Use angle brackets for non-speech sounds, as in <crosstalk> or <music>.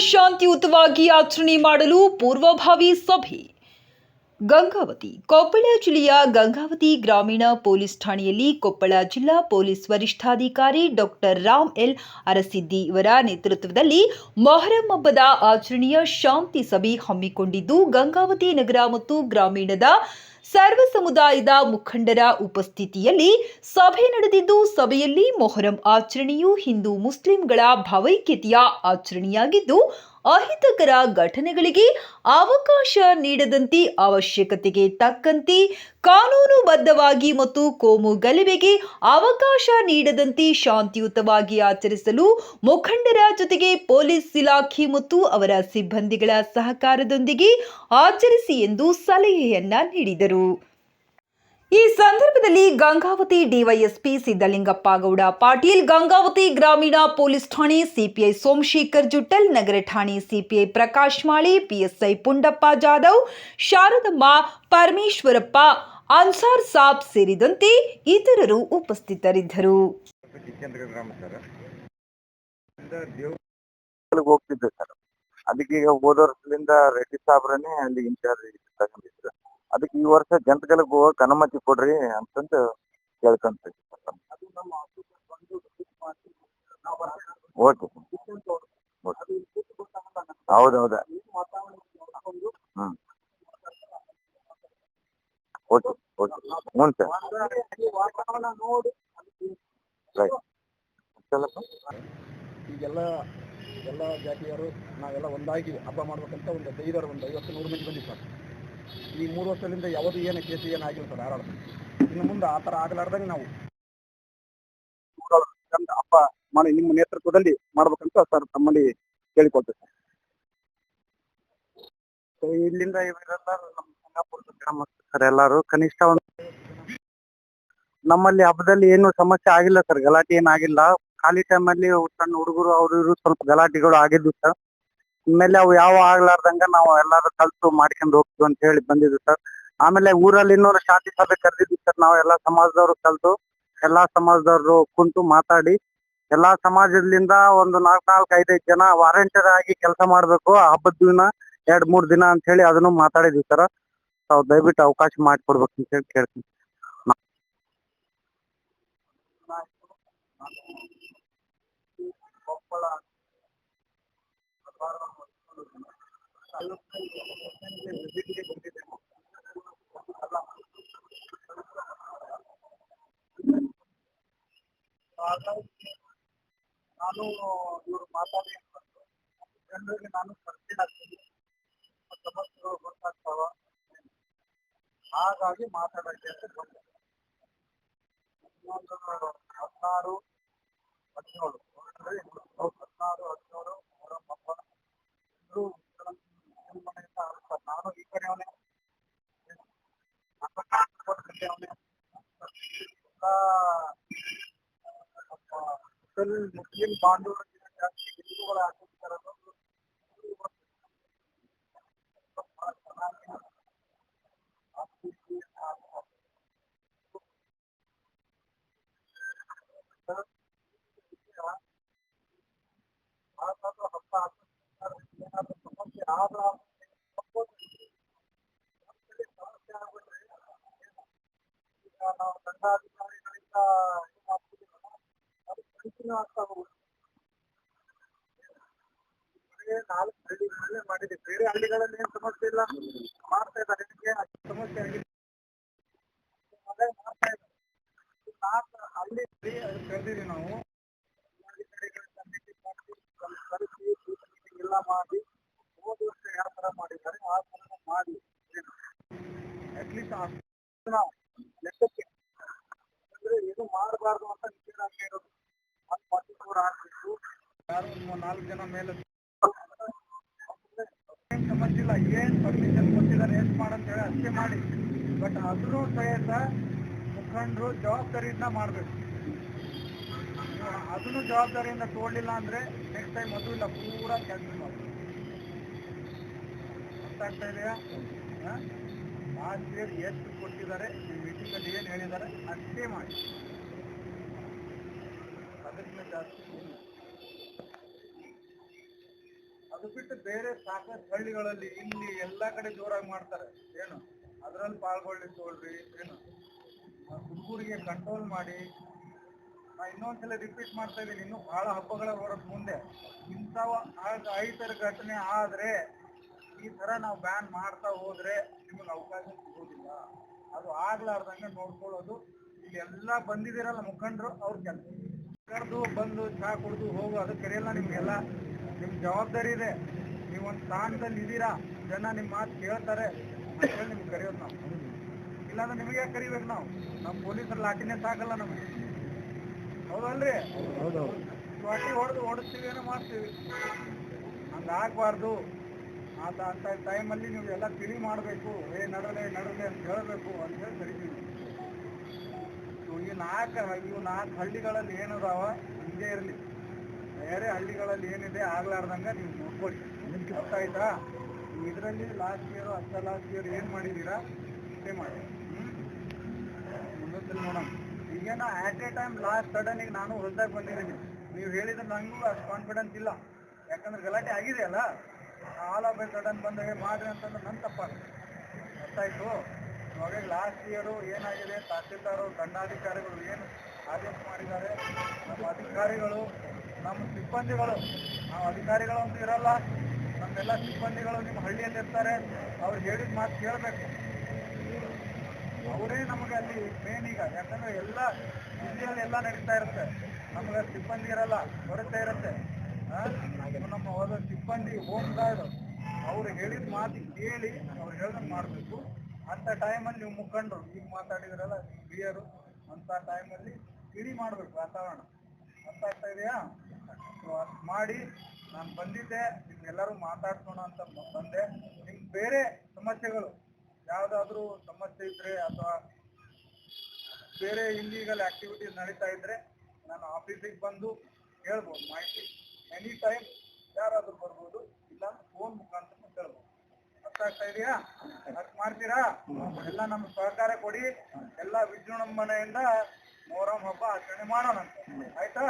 ಶಾಂತಿಯುತವಾಗಿ ಆಚರಣೆ ಮಾಡಲು ಪೂರ್ವಭಾವಿ ಸಭೆ. ಗಂಗಾವತಿ. ಕೊಪ್ಪಳ ಜಿಲ್ಲೆಯ ಗಂಗಾವತಿ ಗ್ರಾಮೀಣ ಪೊಲೀಸ್ ಠಾಣೆಯಲ್ಲಿ ಕೊಪ್ಪಳ ಜಿಲ್ಲಾ ಪೊಲೀಸ್ ವರಿಷ್ಠಾಧಿಕಾರಿ ಡಾಕ್ಟರ್ ರಾಮ್ ಎಲ್. ಅರಸಿದ್ದಿ ಇವರ ನೇತೃತ್ವದಲ್ಲಿ ಮೊಹರಂ ಹಬ್ಬದ ಆಚರಣೆಯ ಶಾಂತಿ ಸಭೆ ಹಮ್ಮಿಕೊಂಡಿದ್ದು, ಗಂಗಾವತಿ ನಗರ ಮತ್ತು ಗ್ರಾಮೀಣದ ಸರ್ವ ಸಮುದಾಯದ ಮುಖಂಡರ ಉಪಸ್ಥಿತಿಯಲ್ಲಿ ಸಭೆ ನಡೆದಿದ್ದು, ಸಭೆಯಲ್ಲಿ ಮೊಹರಂ ಆಚರಣೆಯು ಹಿಂದೂ ಮುಸ್ಲಿಂಗಳ ಭಾವೈಕ್ಯತೆಯ ಆಚರಣೆಯಾಗಿದ್ದು ಅಹಿತಕರ ಘಟನೆಗಳಿಗೆ ಅವಕಾಶ ನೀಡದಂತೆ ಅವಶ್ಯಕತೆಗೆ ತಕ್ಕಂತೆ ಕಾನೂನುಬದ್ಧವಾಗಿ ಮತ್ತು ಕೋಮು ಗಲಭೆಗೆ ಅವಕಾಶ ನೀಡದಂತೆ ಶಾಂತಿಯುತವಾಗಿ ಆಚರಿಸಲು ಮುಖಂಡರ ಜೊತೆಗೆ ಪೊಲೀಸ್ ಇಲಾಖೆ ಮತ್ತು ಅವರ ಸಿಬ್ಬಂದಿಗಳ ಸಹಕಾರದೊಂದಿಗೆ ಆಚರಿಸಿ ಎಂದು ಸಲಹೆಯನ್ನ ನೀಡಿದರು. ಈ ಸಂದರ್ಭದಲ್ಲಿ ಗಂಗಾವತಿ ಡಿವೈಎಸ್ಪಿ ಸಿದ್ದಲಿಂಗಪ್ಪ ಗೌಡ, ಪಾಟೀಲ್ ಗಂಗಾವತಿ ಗ್ರಾಮೀಣ ಪೊಲೀಸ್ ಠಾಣೆ ಸಿಪಿಐ ಸೋಮಶೇಖರ್ ಜುಟ್ಟಲ್, ನಗರ ಠಾಣೆ ಸಿಪಿಐ ಪ್ರಕಾಶ್ ಮಾಳಿ, ಪಿಎಸ್ಐ ಪುಂಡಪ್ಪ ಜಾಧವ್, ಶಾರದಮ್ಮ ಪರಮೇಶ್ವರಪ್ಪ, ಅನ್ಸಾರ್ ಸಾಬ್ ಸೇರಿದಂತೆ ಇತರರು ಉಪಸ್ಥಿತರಿದ್ದರು. ಅದಕ್ಕೆ ಈ ವರ್ಷ ಜಂತಕಲ್ಗೆ ಹೋಗಕ್ ಅನುಮತಿ ಕೊಡ್ರಿ ಅಂತಂದು ಕೇಳ್ಕೊಂತ ಓಕೆ ಹೌದೌದ. ಹ್ಮ್. ಓಕೆ ಓಕೆ ಹ್ಞೂ ಸರ್. ರೈಟ್ ಈಗೆಲ್ಲ ಎಲ್ಲ ಜಾತಿಯವರು ನಾವೆಲ್ಲ ಒಂದಾಗಿ ಹಬ್ಬ ಮಾಡ್ಬೇಕಂತ ಒಂದು ಧೈರ್ಯ ಒಂದು ಐವತ್ತು ನೂರು ಮಂದಿ ಈ ಮೂರು ವರ್ಷದಿಂದ ಯಾವುದು ಏನು ಕೇಸ್ ಆಗಿಲ್ಲ ಸರ್, ಯಾರು ಇನ್ನು ಮುಂದೆ ಆ ತರ ಆಗಲಾರ್ದಂಗೆ ನಾವು <laughs> ಅಪ್ಪ ಮಾಡಿ ನಿಮ್ಮ ನೇತೃತ್ವದಲ್ಲಿ ಮಾಡ್ಬೇಕಂತ ಸರ್ ತಮ್ಮಲ್ಲಿ ಕೇಳಿಕೊಳ್ತೇವೆ ಸರ್. ಇಲ್ಲಿಂದ ಸರ್, ನಮ್ಮ ಗ್ರಾಮಸ್ಥರು ಎಲ್ಲಾರು ಕನಿಷ್ಠ ಒಂದು ನಮ್ಮಲ್ಲಿ ಹಬ್ಬದಲ್ಲಿ ಏನು ಸಮಸ್ಯೆ ಆಗಿಲ್ಲ ಸರ್, ಗಲಾಟೆ ಏನಾಗಿಲ್ಲ ಖಾಲಿ ಟೈಮಲ್ಲಿ ಸಣ್ಣ ಹುಡುಗರು, ಅವ್ರು ಸ್ವಲ್ಪ ಗಲಾಟೆಗಳು ಆಗಿದ್ದು ಸರ್. ಇನ್ಮೇಲೆ ಅವು ಯಾವ ಆಗ್ಲಾರ್ದಂಗ ನಾವು ಎಲ್ಲಾರು ಕಲ್ತು ಮಾಡ್ಕೊಂಡು ಹೋಗ್ತೀವಿ ಅಂತ ಹೇಳಿ ಬಂದಿದ್ವಿ ಸರ್. ಆಮೇಲೆ ಊರಲ್ಲಿ ಇನ್ನೊಂದು ಶಾಂತಿ ಸಭೆ ಕರೆದಿದ್ವಿ ಸರ್. ನಾವು ಎಲ್ಲಾ ಸಮಾಜದವರು ಕಲ್ತು, ಎಲ್ಲಾ ಸಮಾಜದವರು ಕುಂತು ಮಾತಾಡಿ, ಎಲ್ಲಾ ಸಮಾಜದಿಂದ ಒಂದು ನಾಲ್ಕ್ ನಾಲ್ಕ್ ಐದೈದು ಜನ ವಾರಂಟಿಯರ್ ಆಗಿ ಕೆಲಸ ಮಾಡ್ಬೇಕು ಹಬ್ಬದ ದಿನ, ಎರಡ್ ಮೂರ್ ದಿನ ಅಂತ ಹೇಳಿ ಅದನ್ನು ಮಾತಾಡಿದ್ವಿ ಸರ್. ತಾವು ದಯವಿಟ್ಟು ಅವಕಾಶ ಮಾಡಿಕೊಡ್ಬೇಕು ಅಂತ ಹೇಳಿ ಕೇಳ್ತೀನಿ. ನಾನು ಇವರು ಮಾತಾಡಿ ಜನರಿಗೆ ನಾನು ಪರಿಚಯ ಆಗ್ತೀನಿ ಸಮಸ್ಯೆಗಳು ಗೊತ್ತಾಗ್ತಾವ ಹಾಗಾಗಿ ಮಾತಾಡಕ್ಕೆ ಅಂತ ಬಂದೆ ಇನ್ನೊಂದು ಹದಿನಾರು ಹದಿನೇಳು ಅಂದ್ರೆ ಹದಿನಾರು ಹದಿನೇಳು ಮೂರ ಹಬ್ಬ ಎಲ್ಲರೂ ಮನೆಯಿಂದ ಆಡ್ತಾರೆ ನಾನು ಈ ಕಡೆಯವನೇ ಅವನೇ ಮುಸ್ಲಿಂ மக்கள் முஸ்லிம் பாண்டவர்கள் இந்துக்களாக்கும் ஆதரவு ಆಗ್ತಾ ನಾಲ್ಕು ಹಳ್ಳಿಗಳಲ್ಲೇ ಮಾಡಿದೆ. ಬೇರೆ ಹಳ್ಳಿಗಳಲ್ಲಿ ಏನ್ ಸಮಸ್ಯೆ ಇಲ್ಲ. ಮಾಡ್ತಾ ಇದ್ದಾರೆ. ಸಮಸ್ಯೆ ಆಗಿದೆ. ನಾಲ್ಕು ನಾವು. ಕರೆಸಿ ಎಲ್ಲ ಮಾಡಿ, ಹೋದ ವರ್ಷ ಯಾವ ತರ ಮಾಡಿದ್ದಾರೆ, ಆ ತರ ಮಾಡಿ. ಅಟ್ಲೀಸ್ಟ್ ಅಂದ್ರೆ ಮಾಡಬಾರ್ದು ಅಂತ ನಿಜವಾಗಿ ಇರೋದು. ನಾಲ್ಕು ಜನ ಮೇಲೆ ಏನ್ ಏನ್ ಪರ್ಮಿಷನ್ ಕೊಟ್ಟಿದ್ದಾರೆ ಏನ್ ಮಾಡಂತ ಹೇಳಿ ಅಷ್ಟೇ ಮಾಡಿ ಬಟ್ ಅದ್ರೂ ಸಹಿತ ಮುಖಂಡರು ಜವಾಬ್ದಾರಿಯಿಂದ ಮಾಡ್ಬೇಕು ಅದನ್ನು ಜವಾಬ್ದಾರಿಯಿಂದ ತೋಡ್ಲಿಲ್ಲ ಅಂದ್ರೆ ನೆಕ್ಸ್ಟ್ ಟೈಮ್ ಅದು ಇಲ್ಲ. ಪೂರಾ ಕ್ಯಾನ್ಸಲ್ ಮಾಡ್ಬೇಕು ಅರ್ಥ ಆಗ್ತಾ ಇದೆಯಾ ಲಾಸ್ಟ್ ಇಯರ್ ಎಷ್ಟು ಕೊಟ್ಟಿದ್ದಾರೆ ಅಲ್ಲಿ ಏನ್ ಹೇಳಿದ್ದಾರೆ ಅಷ್ಟೇ ಮಾಡಿ ಅದು ಬಿಟ್ಟು ಬೇರೆ ಸಾಕಷ್ಟು ಹಳ್ಳಿಗಳಲ್ಲಿ ಇಲ್ಲಿ ಎಲ್ಲಾ ಕಡೆ ಜೋರಾಗಿ ಮಾಡ್ತಾರೆ. ಏನು? ಅದರಲ್ಲಿ ಪಾಲ್ಗೊಳ್ಳಿ ತೋಳ್ರಿ, ಏನು? ಹುಡುಗರಿಗೆ ಕಂಟ್ರೋಲ್ ಮಾಡಿ. ನಾ ಇನ್ನೊಂದ್ಸಲ ರಿಪೀಟ್ ಮಾಡ್ತಾ ಇದೀನಿ ಇನ್ನೂ ಬಹಳ ಹಬ್ಬಗಳ ಬರೋದ್ ಮುಂದೆ. ಇಂಥವ ಐತರ ಘಟನೆ ಆದ್ರೆ ಈ ತರ ನಾವು ಬ್ಯಾನ್ ಮಾಡ್ತಾ ಹೋದ್ರೆ ನಿಮಗೆ ಅವಕಾಶ ಸಿಗೋದಿಲ್ಲ. ಅದು ಆಗ್ಲಾರ್ದಂಗೆ ನೋಡ್ಕೊಳ್ಳೋದು. ಇಲ್ಲಿ ಎಲ್ಲಾ ಬಂದಿದ್ದೀರಲ್ಲ ಮುಖಂಡರು, ಅವ್ರ ಕೆಲಸ. ಕರೆದು ಬಂದು ಚಹಾ ಕುಡಿದು ಹೋಗು ಅದು ಕರೆಯಲ್ಲ ನಿಮಗೆಲ್ಲ. ನಿಮ್ಮ ಜವಾಬ್ದಾರಿ ಇದೆ. ನೀವು ಒಂದು ಸ್ಥಾನದಲ್ಲಿ ಇದ್ದೀರಾ ಜನ ನಿಮ್ಮ ಮಾತು ಕೇಳ್ತಾರೆ. ಅಂತ ಹೇಳಿ ನಿಮ್ಗೆ ಕರೆಯೋದು ನಾವು. ಇಲ್ಲಾಂದ್ರೆ ನಿಮಗೆ ಕರಿಬೇಕು ನಾವು? ನಮ್ಮ ಪೊಲೀಸರ ಲಾಠಿನೇ ಸಾಕಲ್ಲ ನಮಗೆ. ಹೌದಲ್ರಿ? ಲಾಠಿ ಹೊಡೆದು ಓಡಿಸ್ತೀವಿ ಏನೋ ಮಾಡ್ತೀವಿ. ಹಂಗಾಗ್ಬಾರ್ದು ಆತ ಅಂತ ಟೈಮಲ್ಲಿ ನೀವು ಎಲ್ಲ ತಿಳಿ ಮಾಡಬೇಕು. ಏ ನಡಲೆ ನಡಲೆ ಅಂತ ಹೇಳಬೇಕು. ಅಂತ ಹೇಳಿ ಕರಿತೀವಿ ಈ ನಾಲ್ಕು ಇವು ನಾಲ್ಕು ಹಳ್ಳಿಗಳಲ್ಲಿ ಏನದಾವ, ಹಿಂಗೆ ಇರಲಿ. ಬೇರೆ ಹಳ್ಳಿಗಳಲ್ಲಿ ಏನಿದೆ ಆಗ್ಲಾರ್ದಂಗ ನೀವು ನೋಡ್ಕೊಳ್ಳಿ ಅರ್ಥ ಆಯ್ತಾ ಇದರಲ್ಲಿ ಲಾಸ್ಟ್ ಇಯರ್ ಅಷ್ಟ ಲಾಸ್ಟ್ ಇಯರ್ ಏನ್ ಮಾಡಿದೀರಾ? ಅಷ್ಟೇ ಮಾಡಿ. ಮುಂದೊಂದ್ಸಲ ನೋಡೋಣ. ಈಗೇನ at a time last sudden ಈಗ ನಾನು ಹೊಸದಾಗಿ ಬಂದಿದ್ದೀನಿ. ನೀವು ಹೇಳಿದ್ರೆ ನಂಗೂ ಅಷ್ಟು ಕಾನ್ಫಿಡೆನ್ಸ್ ಇಲ್ಲ. ಯಾಕಂದ್ರೆ ಗಲಾಟೆ ಆಗಿದೆಯಲ್ಲ? ಆಲ್ ಆಫ್ ಎ ಸಡನ್ ಬಂದಾಗ ಮಾಡ್ರಿ ಅಂತಂದ್ರೆ ನನ್ನ ತಪ್ಪಾಗುತ್ತೆ. ಆಯ್ತು ಇವಾಗ ಲಾಸ್ಟ್ ಇಯರು ಏನಾಗಿದೆ, ತಹಸೀಲ್ದಾರು ದಂಡಾಧಿಕಾರಿಗಳು ಏನು ಆದೇಶ ಮಾಡಿದ್ದಾರೆ, ನಮ್ಮ ಅಧಿಕಾರಿಗಳು, ನಮ್ಮ ಸಿಬ್ಬಂದಿಗಳು, ನಾವು ಅಧಿಕಾರಿಗಳು ಅಂತ ಇರಲ್ಲ, ನಮ್ಮೆಲ್ಲ ಸಿಬ್ಬಂದಿಗಳು ನಿಮ್ಮ ಹಳ್ಳಿಯಲ್ಲಿ ಇರ್ತಾರೆ, ಅವ್ರು ಹೇಳಿದ ಮಾತು ಕೇಳಬೇಕು. ಅವರೇ ನಮಗೆ ಅಲ್ಲಿ ಮೇನ್ ಈಗ, ಯಾಕಂದ್ರೆ ಎಲ್ಲ ಜಿಲ್ಲೆಯಲ್ಲಿ ಎಲ್ಲ ನಡೀತಾ ಇರುತ್ತೆ. ನಮಗೆ ಸಿಬ್ಬಂದಿ ಇರಲ್ಲ, ಕೊರತೆ ಇರುತ್ತೆ? ನಮ್ಮ ಹೋದ ಸಿಬ್ಬಂದಿ ಹೋಮ್ ಗಾರ್ಡ್ ಅವ್ರು ಹೇಳಿದ ಮಾತು ಕೇಳಿ, ಅವ್ರು ಹೇಳ್ದಂಗೆ ಮಾಡಬೇಕು. ಅಂತ ಟೈಮಲ್ಲಿ ನೀವು ಮುಖಂಡರು ಈಗ ಮಾತಾಡಿದ್ರಲ್ಲ ಹಿರಿಯರು, ಅಂತ ಟೈಮಲ್ಲಿ ಇಡೀ ಮಾಡ್ಬೇಕು ವಾತಾವರಣ. ಅರ್ಥ ಆಗ್ತಾ ಇದೆಯಾ ಸೊ ಮಾಡಿ ನಾನು ಬಂದಿದ್ದೆ, ನಿಮ್ಗೆಲ್ಲರೂ ಮಾತಾಡ್ಸೋಣ ಅಂತ ಬಂದೆ. ನಿಮ್ಗೆ ಬೇರೆ ಸಮಸ್ಯೆಗಳು ಯಾವ್ದಾದ್ರು ಸಮಸ್ಯೆ ಇದ್ರೆ ಅಥವಾ ಬೇರೆ ಇಲ್ಲಿಗಲ್ ಆಕ್ಟಿವಿಟೀಸ್ ನಡೀತಾ ಇದ್ರೆ ನಾನು ಆಫೀಸಿಗೆ ಬಂದು ಹೇಳ್ಬೋದು ಮಾಹಿತಿ. ಎನಿ ಟೈಮ್ ಯಾರಾದ್ರೂ ಬರ್ಬೋದು, ಇಲ್ಲ ಫೋನ್ ಮುಖಾಂತರ ಕೇಳ್ಬೋದು. ಆಗ್ತಾ ಇದೆಯಾ? ಅದಕ್ಕೆ ಮಾಡ್ತೀರಾ? ಎಲ್ಲ ನಮ್ಮ ಸಹಕಾರ ಕೊಡಿ. ಎಲ್ಲ ವಿಜೃಂಭಣೆಯಿಂದ ಮೊಹರಂ ಹಬ್ಬ ಆಚರಣೆ ಮಾಡೋಣ ಆಯ್ತಾ?